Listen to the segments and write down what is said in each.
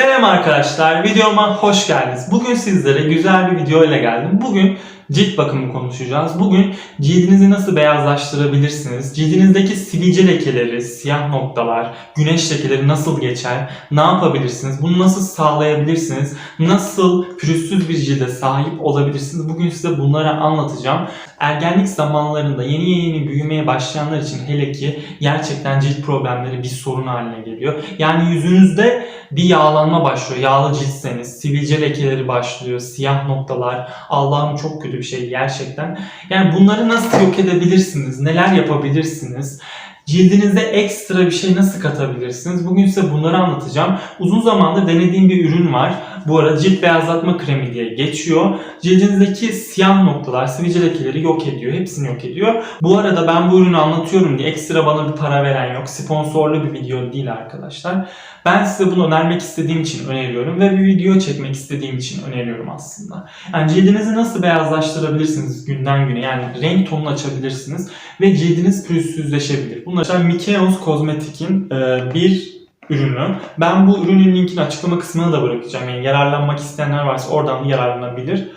Selam arkadaşlar, videoma hoş geldiniz. Bugün sizlere güzel bir video ile geldim. Bugün cilt bakımı konuşacağız. Bugün cildinizi nasıl beyazlaştırabilirsiniz? Cildinizdeki sivilce lekeleri, siyah noktalar, güneş lekeleri nasıl geçer? Ne yapabilirsiniz? Bunu nasıl sağlayabilirsiniz? Nasıl pürüzsüz bir cilde sahip olabilirsiniz? Bugün size bunları anlatacağım. Ergenlik zamanlarında yeni yeni büyümeye başlayanlar için hele ki gerçekten cilt problemleri bir sorun haline geliyor. Yani yüzünüzde bir yağlanma başlıyor. Yağlı ciltseniz, sivilce lekeleri başlıyor, siyah noktalar. Allah'ım çok kötü bir şey gerçekten. Yani bunları nasıl yok edebilirsiniz? Neler yapabilirsiniz? Cildinize ekstra bir şey nasıl katabilirsiniz? Bugün size bunları anlatacağım. Uzun zamandır denediğim bir ürün var. Bu arada cilt beyazlatma kremi diye geçiyor. Cildinizdeki siyah noktalar, sivilce lekeleri yok ediyor. Hepsini yok ediyor. Bu arada ben bu ürünü anlatıyorum diye ekstra bana bir para veren yok. Sponsorlu bir video değil arkadaşlar. Ben size bunu önermek istediğim için öneriyorum ve bir video çekmek istediğim için öneriyorum aslında. Yani cildinizi nasıl beyazlaştırabilirsiniz günden güne yani renk tonunu açabilirsiniz ve cildiniz pürüzsüzleşebilir. Bunlar Mikeons Kozmetik'in e, bir ürünü. Ben bu ürünün linkini açıklama kısmına da bırakacağım. Yani yararlanmak isteyenler varsa oradan yararlanabilir.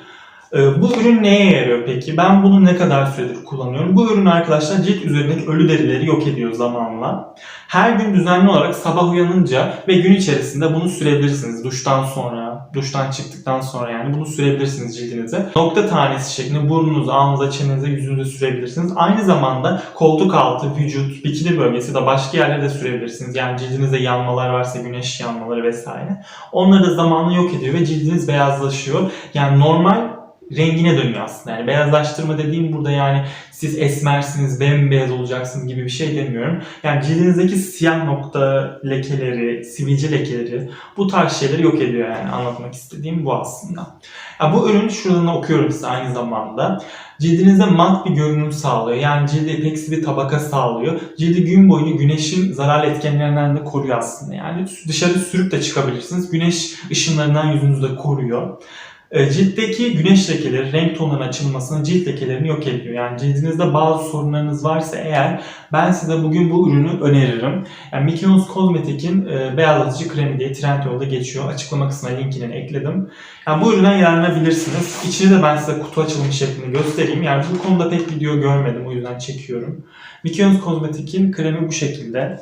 Ee, Bu ürün neye yarıyor peki? Ben bunu ne kadar süredir kullanıyorum? Bu ürün arkadaşlar cilt üzerindeki ölü derileri yok ediyor zamanla. Her gün düzenli olarak sabah uyanınca ve gün içerisinde bunu sürebilirsiniz. Duştan sonra, duştan çıktıktan sonra yani bunu sürebilirsiniz cildinize. Nokta tanesi şeklinde burnunuza, alnınıza, çenenize, yüzünüze sürebilirsiniz. Aynı zamanda koltuk altı, vücut, bikini bölgesi de başka yerlere de sürebilirsiniz. Yani cildinizde yanmalar varsa, güneş yanmaları vesaire. Onları da zamanla yok ediyor ve cildiniz beyazlaşıyor. Yani normal rengine dönüyor aslında. Yani beyazlaştırma dediğim burada yani siz esmersiniz, bembeyaz olacaksınız gibi bir şey demiyorum. Yani cildinizdeki siyah nokta lekeleri, sivilce lekeleri bu tarz şeyleri yok ediyor yani anlatmak istediğim bu aslında. Ya bu ürün şuradan okuyorum size aynı zamanda. Cildinize mat bir görünüm sağlıyor. Yani cilde epeksi bir tabaka sağlıyor. Cildi gün boyunca güneşin zararlı etkenlerinden de koruyor aslında. Yani dışarı sürüp de çıkabilirsiniz. Güneş ışınlarından yüzünüzü de koruyor. E, Ciltteki güneş lekeleri renk tonlarının açılmasını cilt lekelerini yok ediyor. Yani cildinizde bazı sorunlarınız varsa eğer ben size bugün bu ürünü öneririm. Yani Mikeons Kozmetik'in e, beyazlatıcı kremi diye Trendyol'da geçiyor. Açıklama kısmına linkini ekledim. Yani bu üründen yararlanabilirsiniz. İçini de ben size kutu açılımı şeklinde göstereyim. Yani bu konuda pek video görmedim o yüzden çekiyorum. Mikeons Kozmetik'in kremi bu şekilde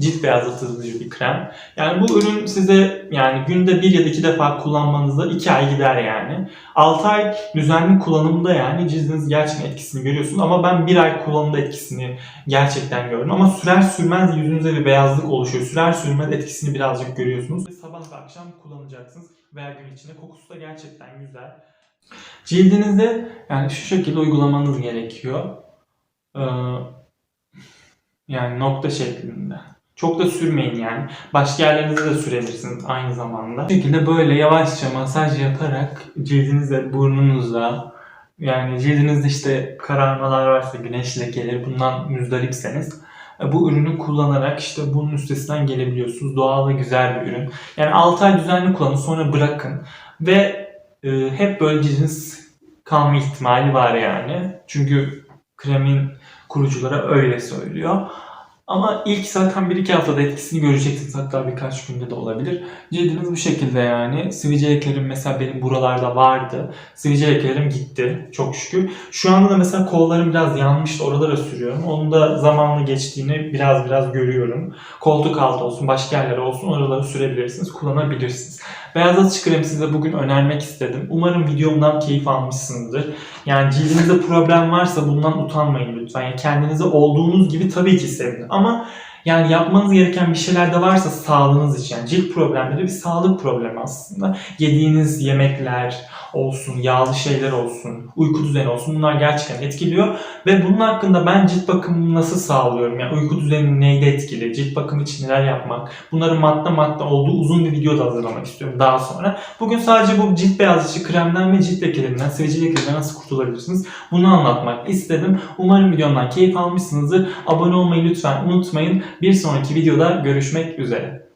cilt beyazlatıcı bir krem. Yani bu ürün size yani günde bir ya da iki defa kullanmanızda iki ay gider yani. 6 ay düzenli kullanımda yani cildiniz gerçekten etkisini görüyorsunuz ama ben bir ay kullanımda etkisini gerçekten gördüm. Ama sürer sürmez yüzünüze bir beyazlık oluşuyor. Sürer sürmez etkisini birazcık görüyorsunuz. Sabah ve akşam kullanacaksınız veya gün içinde. Kokusu da gerçekten güzel. Cildinize yani şu şekilde uygulamanız gerekiyor. Ee, yani nokta şeklinde. Çok da sürmeyin yani. Başka yerlerinize de sürebilirsiniz aynı zamanda. Bu şekilde böyle yavaşça masaj yaparak cildinize, burnunuza yani cildinizde işte kararmalar varsa, güneş lekeleri bundan müzdaripseniz e, bu ürünü kullanarak işte bunun üstesinden gelebiliyorsunuz. Doğal ve güzel bir ürün. Yani 6 ay düzenli kullanın sonra bırakın. Ve e, hep böyle cildiniz kalma ihtimali var yani. Çünkü kremin kurucuları öyle söylüyor. Ama ilk zaten 1-2 haftada etkisini göreceksiniz. Hatta birkaç günde de olabilir. Cildiniz bu şekilde yani. Sivilce lekelerim mesela benim buralarda vardı. Sivilce lekelerim gitti çok şükür. Şu anda da mesela kollarım biraz yanmıştı. Oralara sürüyorum. Onun da zamanla geçtiğini biraz biraz görüyorum. Koltuk altı olsun, başka yerlere olsun oraları sürebilirsiniz, kullanabilirsiniz. Beyazlatıcı kremi size bugün önermek istedim. Umarım videomdan keyif almışsınızdır. Yani cildinizde problem varsa bundan utanmayın lütfen. Yani kendinizi olduğunuz gibi tabii ki sevin. Ama yani yapmanız gereken bir şeyler de varsa sağlığınız için. Yani cilt problemleri bir sağlık problemi aslında. Yediğiniz yemekler olsun, yağlı şeyler olsun, uyku düzeni olsun bunlar gerçekten etkiliyor. Ve bunun hakkında ben cilt bakımını nasıl sağlıyorum? Yani uyku düzeni neyde etkili? Cilt bakımı için neler yapmak? Bunları madde madde olduğu uzun bir video da hazırlamak istiyorum daha sonra. Bugün sadece bu cilt beyazlatıcı kremden ve cilt lekelerinden, sivilce lekelerinden nasıl kurtulabilirsiniz? Bunu anlatmak istedim. Umarım videomdan keyif almışsınızdır. Abone olmayı lütfen unutmayın. Bir sonraki videoda görüşmek üzere.